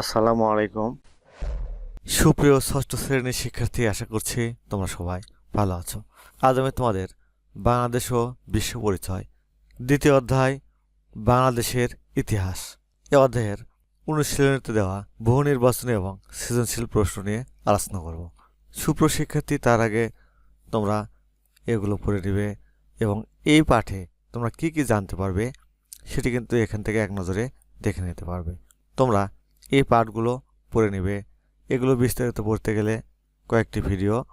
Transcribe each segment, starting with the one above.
আসসালামু আলাইকুম। সুপ্রিয় ষষ্ঠ শ্রেণির শিক্ষার্থী, আশা করছি তোমরা সবাই ভালো আছো। আজ আমি তোমাদের বাংলাদেশ ও বিশ্ব পরিচয়, দ্বিতীয় অধ্যায়, বাংলাদেশের ইতিহাস। এ অধ্যায়ের অনুশীলনীতে দেওয়া বহু নির্বাচনী এবং সৃজনশীল প্রশ্ন নিয়ে আলোচনা করব। সুপ্রিয় শিক্ষার্থী, তার আগে তোমরা এগুলো পড়ে নেবে এবং এই পাঠে তোমরা কি কি জানতে পারবে, সেটি কিন্তু এখান থেকে এক নজরে দেখে নিতে পারবে। তোমরা এই পাঠগুলো পড়ে নেবে। এগুলো বিস্তারিত পড়তে গেলে কয়েকটি ভিডিও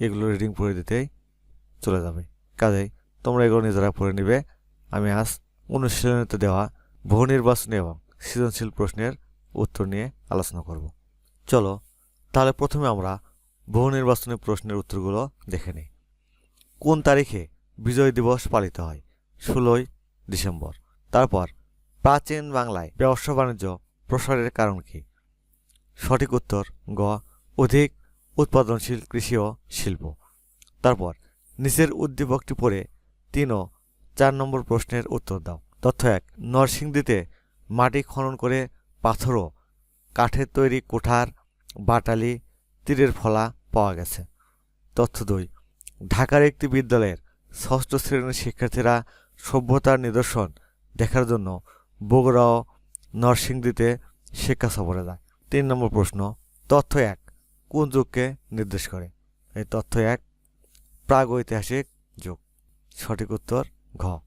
এগুলো রিডিং পড়ে দিতেই চলে যাবে। কাজেই তোমরা এগুলো নিজেরা পড়ে নেবে। আমি আজ অনুশীলনীতে দেওয়া বহু নির্বাচনী এবং সৃজনশীল প্রশ্নের উত্তর নিয়ে আলোচনা করব। চলো, তাহলে প্রথমে আমরা বহু নির্বাচনী প্রশ্নের উত্তরগুলো দেখে নিই। কোন তারিখে বিজয় দিবস পালিত হয়? ষোলোই ডিসেম্বর। তারপর প্রাচীন বাংলায় ব্যবসা বাণিজ্য প্রসারের কারণ কি? সঠিক উত্তর, গ, অধিক উৎপাদনশীল কৃষি ও শিল্প। তারপর, নিচের উদ্দীপকটি পড়ে তিন ও চার নম্বর প্রশ্নের উত্তর দাও। তথ্য এক, নরসিংদীতে মাটি খনন করে পাথর ও কাঠের তৈরি কোঠার বাটালি, তীরের ফলা পাওয়া গেছে। তথ্য দুই, ঢাকার একটি বিদ্যালয়ের ষষ্ঠ শ্রেণির শিক্ষার্থীরা সভ্যতার নিদর্শন দেখার জন্য বগুড়া নরসিংদীতে শিক্ষা সফরে যায়। তিন নম্বর প্রশ্ন, তথ্য এক, কোন যুগকে নির্দেশ করে? এই তথ্য এক, প্রাগৈতিহাসিক যুগ। সঠিক উত্তর, ঘ।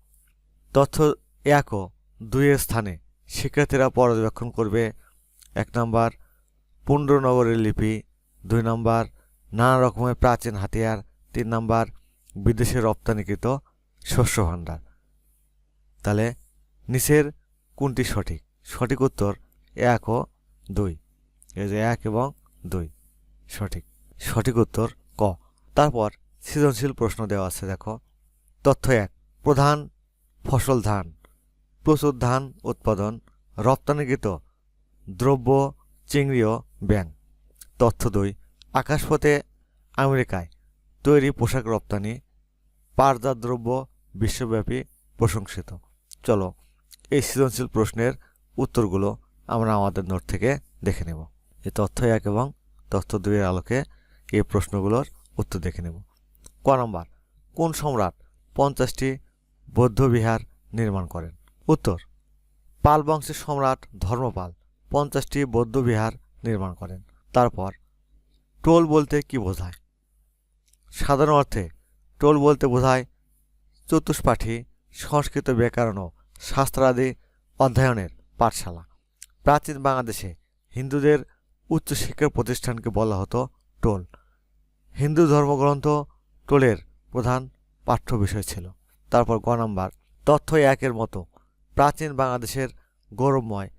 তথ্য এক ও দুইয়ের স্থানে শিক্ষার্থীরা পর্যবেক্ষণ করবে, এক নম্বর পুণ্ডনগরের লিপি, দুই নম্বর নানা রকমের প্রাচীন হাতিয়ার, তিন নম্বর বিদেশে রপ্তানিকৃত শস্য ভাণ্ডার। তাহলে নিচের কোনটি সঠিক? সঠিক উত্তর এক ও দুই। এই যে এক এবং দুই। সঠিক। সঠিক উত্তর ক। তারপর সৃজনশীল প্রশ্ন দেওয়া আছে, দেখো। তথ্য এক, প্রধান ফসল ধান, প্রচুর ধান উৎপাদন, রপ্তানিকৃত দ্রব্য, চিংড়ি ও ব্যাং তথ্য দুই, আকাশপথে আমেরিকায় তৈরি পোশাক রপ্তানি পারজাত দ্রব্য বিশ্বব্যাপী প্রশংসিত। চলো, এই সৃজনশীল প্রশ্নের উত্তরগুলো আমরা আমাদের নোট থেকে দেখে নেব। এই তথ্য এক এবং তথ্য দুইয়ের আলোকে এই প্রশ্নগুলোর উত্তর দেখে নেব। ক নম্বর, কোন সম্রাট পঞ্চাশটি বৌদ্ধবিহার নির্মাণ করেন? উত্তর, পাল বংশের সম্রাট ধর্মপাল পঞ্চাশটি বৌদ্ধবিহার নির্মাণ করেন। তারপর, টোল বলতে কি বোঝায়? সাধারণ অর্থে, টোল বলতে বোঝায় চতুষ্পাঠী, সংস্কৃত ব্যাকরণ ও শাস্ত্রাদি অধ্যয়নের পাঠশালা। প্রাচীন বাংলাদেশে হিন্দুদের উচ্চশিক্ষার প্রতিষ্ঠানকে বলা হতো টোল। হিন্দু ধর্মগ্রন্থ টোলের প্রধান পাঠ্য বিষয় ছিল। তারপর গ নাম্বার, তথ্য একের মতো। প্রাচীন বাংলাদেশের গৌরবময়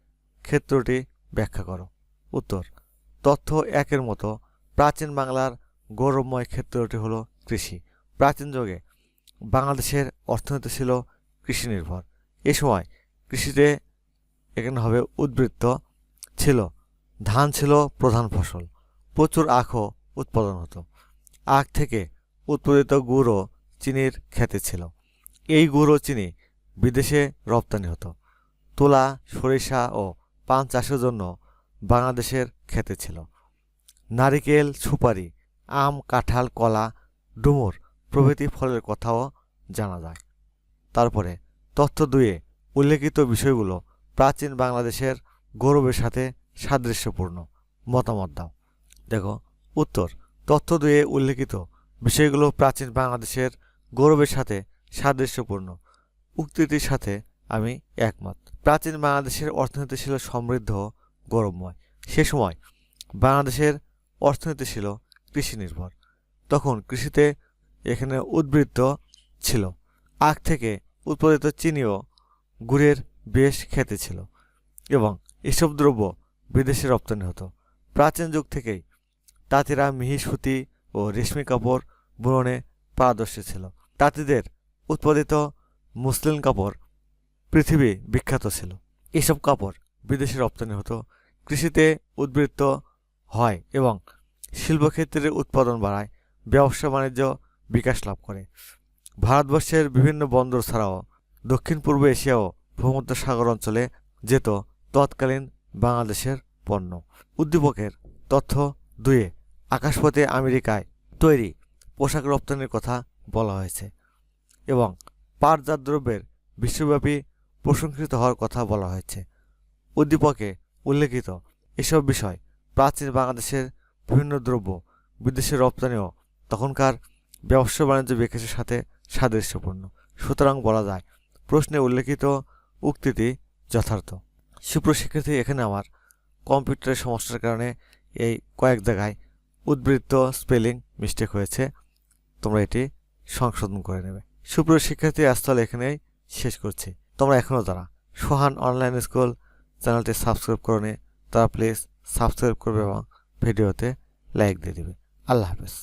ক্ষেত্রটি ব্যাখ্যা করো। উত্তর, তথ্য একের মতো। প্রাচীন বাংলার গৌরবময় ক্ষেত্রটি হলো কৃষি। প্রাচীন যুগে বাংলাদেশের অর্থনীতি ছিল কৃষি নির্ভর। এ সময় কৃষিতে এখানে উদ্বৃত্ত ছিল। ধান ছিল প্রধান ফসল। প্রচুর আখও উৎপাদন হতো। আখ থেকে উৎপাদিত গুড় চিনির খ্যাতি ছিল। এই গুঁড়ো চিনি বিদেশে রপ্তানি হতো। তুলা, সরিষা ও পান চাষের জন্য বাংলাদেশের খ্যাতি ছিল। নারিকেল, সুপারি, আম, কাঁঠাল, কলা, ডুমুর প্রভৃতি ফলের কথাও জানা যায়। তারপরে তথ্য দুয়ে উল্লেখিত বিষয়গুলো প্রাচীন বাংলাদেশের গৌরবের সাথে সাদৃশ্যপূর্ণ মতামত দাও। দেখো, উত্তর। তথ্য দুয়ে উল্লেখিত বিষয়গুলো প্রাচীন বাংলাদেশের গৌরবের সাথে সাদৃশ্যপূর্ণ। উক্তিটির সাথে আমি একমত। প্রাচীন বাংলাদেশের অর্থনীতি ছিল সমৃদ্ধ, গৌরবময়। সে সময় বাংলাদেশের অর্থনীতি ছিল কৃষি নির্ভর তখন কৃষিতে এখানে উদ্বৃত্ত ছিল। আখ থেকে উৎপাদিত চিনিও গুড়ের বেশ খ্যাতি ছিল এবং এসব দ্রব্য বিদেশে রপ্তানি হতো। প্রাচীন যুগ থেকেই তাঁতিরা মিহি সুতি ও রেশমি কাপড় বুননে পারদর্শী ছিল। তাঁতিদের উৎপাদিত মুসলিম কাপড় পৃথিবী বিখ্যাত ছিল। এসব কাপড় বিদেশে রপ্তানি হতো, কৃষিতে উদ্বৃত্ত হয় এবং শিল্পক্ষেত্রে উৎপাদন বাড়ায়, ব্যবসা বাণিজ্য বিকাশ লাভ করে। ভারতবর্ষের বিভিন্ন বন্দর ছাড়াও দক্ষিণ পূর্ব এশিয়া ও ভূমধ্য সাগর অঞ্চলে যেত তৎকালীন বাংলাদেশের পণ্য। উদ্দীপকের তথ্য দুয়ে আকাশপথে আমেরিকায় তৈরি পোশাক রপ্তানির কথা বলা হয়েছে এবং পাটজাত দ্রব্যের বিশ্বব্যাপী প্রশংসিত হওয়ার কথা বলা হয়েছে। উদ্দীপকে উল্লেখিত এসব বিষয় প্রাচীন বাংলাদেশের বিভিন্ন দ্রব্য বিদেশে রপ্তানিও তখনকার ব্যবসা বাণিজ্য বিকাশের সাথে সাদৃশ্যপূর্ণ। সুতরাং বলা যায়, প্রশ্নে উল্লেখিত উক্তিটি যথার্থ। সুপ্রশিক্ষার্থী এখানে আমার কম্পিউটারের সমস্যার কারণে এই কয়েক জায়গায় উদ্বৃত্ত স্পেলিং মিস্টেক হয়েছে। তোমরা এটি সংশোধন করে নেবে। সুপ্রিয় শিক্ষার্থী আজ তাহলে এখানেই শেষ করছি। তোমরা এখনও যারা সোহান অনলাইন স্কুল চ্যানেলটি সাবস্ক্রাইব করো তারা প্লিজ সাবস্ক্রাইব করবে এবং ভিডিওতে লাইক দিয়ে দিবে। আল্লাহ হাফেজ।